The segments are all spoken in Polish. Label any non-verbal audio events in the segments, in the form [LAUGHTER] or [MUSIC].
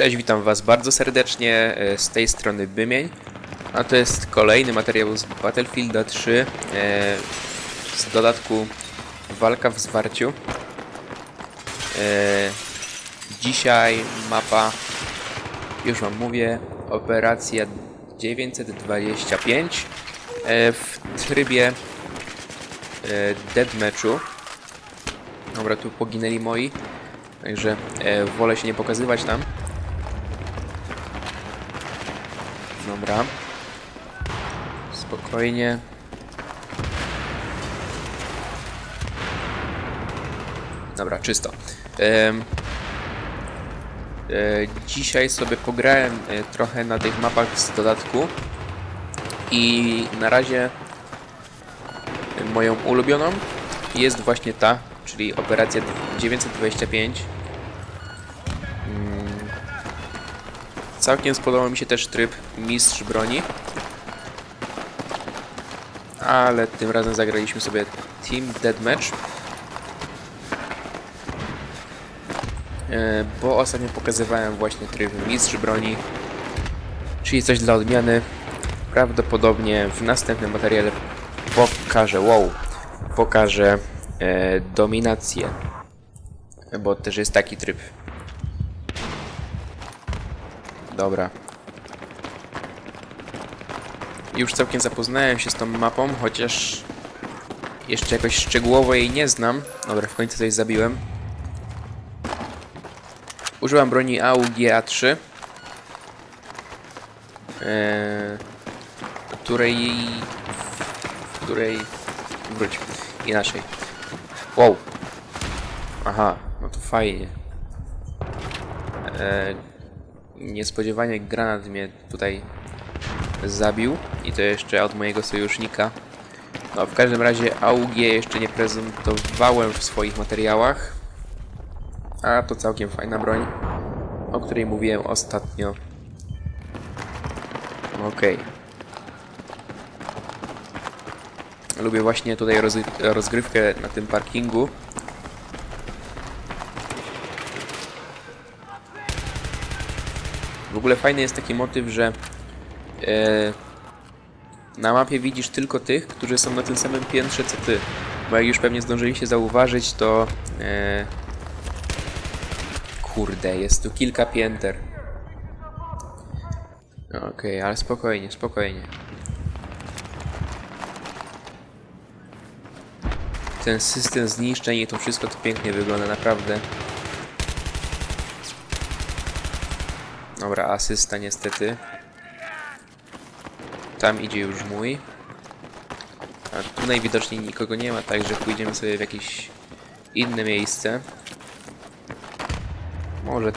Cześć, witam Was bardzo serdecznie e, z tej strony Bymień. A to jest kolejny materiał z Battlefielda 3 e, z dodatku Walka w zwarciu. E, dzisiaj mapa, już Wam mówię, operacja 925 e, w trybie deathmatchu. Dobra, tu poginęli moi. Także wolę się nie pokazywać tam. Dobra. Spokojnie. Dobra, czysto. E, dzisiaj sobie pograłem e, trochę na tych mapach z dodatku. I na razie moją ulubioną jest właśnie ta, czyli operacja 925. Całkiem spodobał mi się też tryb mistrz broni. Ale tym razem zagraliśmy sobie Team Deathmatch. E, Bo ostatnio pokazywałem właśnie tryb mistrz broni. Czyli coś dla odmiany. Prawdopodobnie w następnym materiale pokażę, wow, pokażę e, dominację. Bo też jest taki tryb. Dobra. Już całkiem zapoznałem się z tą mapą, chociaż jeszcze jakoś szczegółowo jej nie znam. Dobra, w końcu coś zabiłem. Użyłam broni AUG-A3. Eee, której... w której... Wróć. Inaczej. Wow. Aha, no to fajnie. Eee, niespodziewanie granat mnie tutaj zabił i to jeszcze od mojego sojusznika. No, w każdym razie AUG jeszcze nie prezentowałem w swoich materiałach. A to całkiem fajna broń, o której mówiłem ostatnio. Okej. Lubię właśnie tutaj roz- rozgrywkę na tym parkingu. Ogóle fajny jest taki motyw, że e, na mapie widzisz tylko tych, którzy są na tym samym piętrze co ty. Bo jak już pewnie zdążyliście zauważyć, to e, kurde, jest tu kilka pięter. Okej, ale spokojnie, spokojnie. Ten system zniszczeń i to wszystko to pięknie wygląda, naprawdę. Dobra, asysta niestety. Tam idzie już mój. A tu najwidoczniej nikogo nie ma, także pójdziemy sobie w jakieś inne miejsce. Może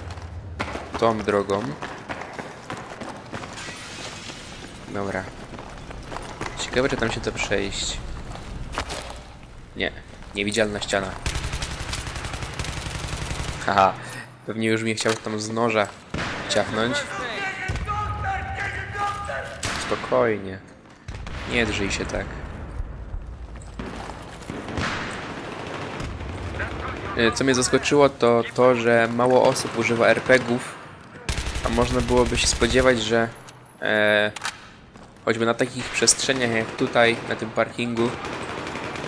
tą drogą. Dobra. Ciekawe, czy tam się to przejść. Nie, niewidzialna ściana. Haha, pewnie już mnie chciał tam z noża ciachnąć. Spokojnie. Nie drżyj się tak. E, Co mnie zaskoczyło to to, że mało osób używa RPGów, a można byłoby się spodziewać, że e, choćby na takich przestrzeniach jak tutaj, na tym parkingu,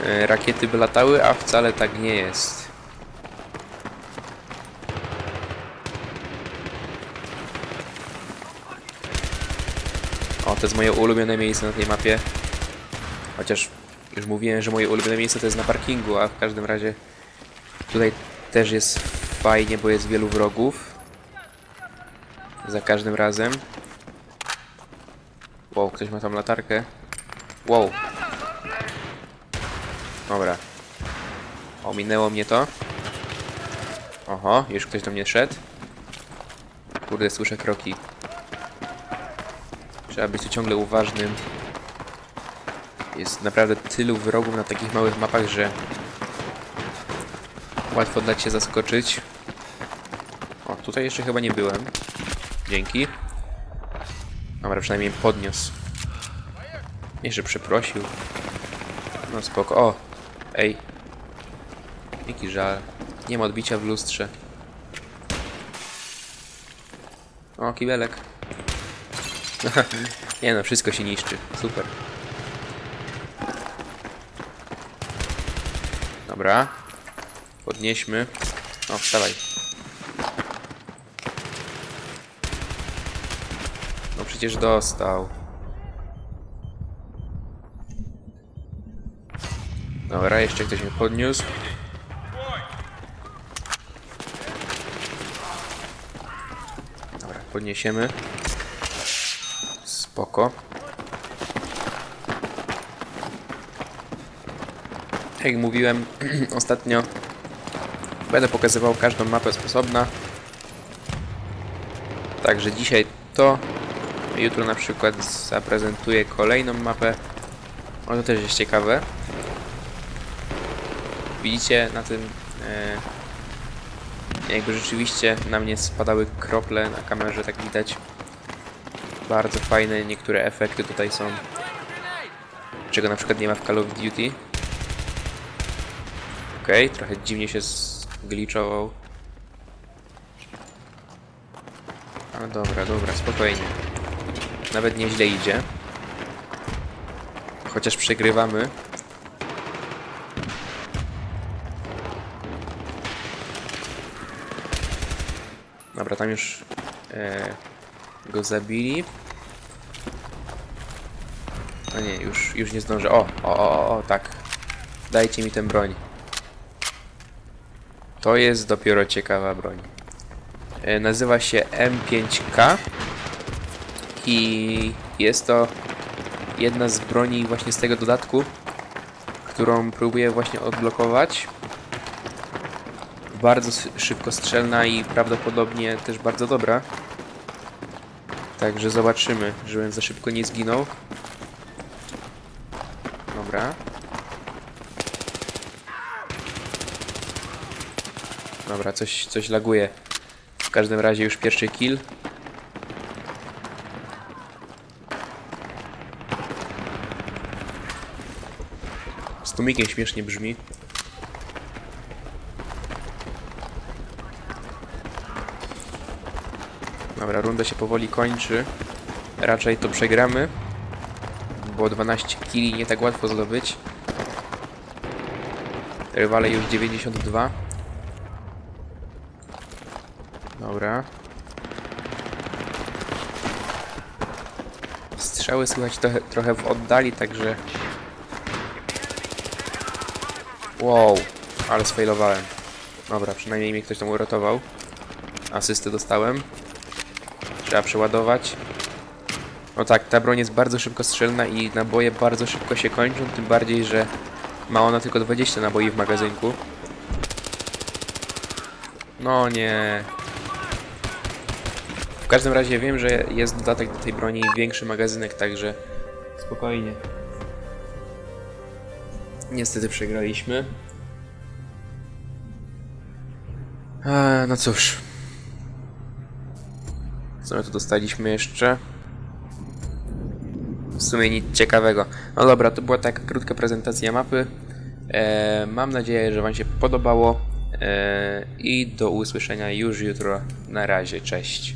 e, rakiety by latały, a wcale tak nie jest. O, to jest moje ulubione miejsce na tej mapie. Chociaż już mówiłem, że moje ulubione miejsce to jest na parkingu, a w każdym razie tutaj też jest fajnie, bo jest wielu wrogów. Za każdym razem. Wow, ktoś ma tam latarkę. Wow. Dobra. Ominęło mnie to. Oho, już ktoś do mnie szedł. Kurde, słyszę kroki. Trzeba być tu ciągle uważnym. Jest naprawdę tylu wrogów na takich małych mapach, że łatwo dać się zaskoczyć. O, tutaj jeszcze chyba nie byłem. Dzięki. Dobra, przynajmniej podniósł. Jeszcze przeprosił. No spoko. O! Ej. Jaki żal. Nie ma odbicia w lustrze. O, kibelek. [LAUGHS] Nie no, wszystko się niszczy. Super. Dobra. Podnieśmy. O, wstawaj. No przecież dostał. Dobra, jeszcze ktoś mnie podniósł. Dobra, podniesiemy. Spoko. Jak mówiłem [CLEARS THROAT] ostatnio, będę pokazywał każdą mapę z osobna. Także dzisiaj to. Jutro na przykład zaprezentuję kolejną mapę. O, to też jest ciekawe. Widzicie na tym, e, jakby rzeczywiście na mnie spadały krople na kamerze, tak widać. Bardzo fajne niektóre efekty tutaj są. Czego na przykład nie ma w Call of Duty. Okej, trochę dziwnie się zgliczował. A dobra, dobra, spokojnie. Nawet nieźle idzie. Chociaż przegrywamy. Dobra, tam już e, go zabili. No nie, już, już nie zdążę. O, o, o, o, tak. Dajcie mi tę broń. To jest dopiero ciekawa broń. E, nazywa się M5K i jest to jedna z broni właśnie z tego dodatku, którą próbuję właśnie odblokować. Bardzo szybko strzelna i prawdopodobnie też bardzo dobra. Także zobaczymy, żebym za szybko nie zginął. Dobra. Dobra, coś, coś laguje. W każdym razie już pierwszy kill. Z tumikiem śmiesznie brzmi. Dobra, runda się powoli kończy. Raczej to przegramy. Było 12 killi, nie tak łatwo zdobyć. Rywale już 92. Dobra. Strzały słychać trochę, trochę w oddali, także... Wow, ale sfailowałem. Dobra, przynajmniej mnie ktoś tam uratował. Asystę dostałem. Trzeba przeładować. No tak, ta broń jest bardzo szybko strzelna i naboje bardzo szybko się kończą, tym bardziej, że ma ona tylko 20 naboi w magazynku. No nie. W każdym razie wiem, że jest dodatek do tej broni większy magazynek, także spokojnie. Niestety przegraliśmy. A, no cóż. Co my tu dostaliśmy jeszcze? W sumie nic ciekawego. No dobra, to była taka krótka prezentacja mapy. E, mam nadzieję, że Wam się podobało. E, I do usłyszenia już jutro. Na razie, cześć.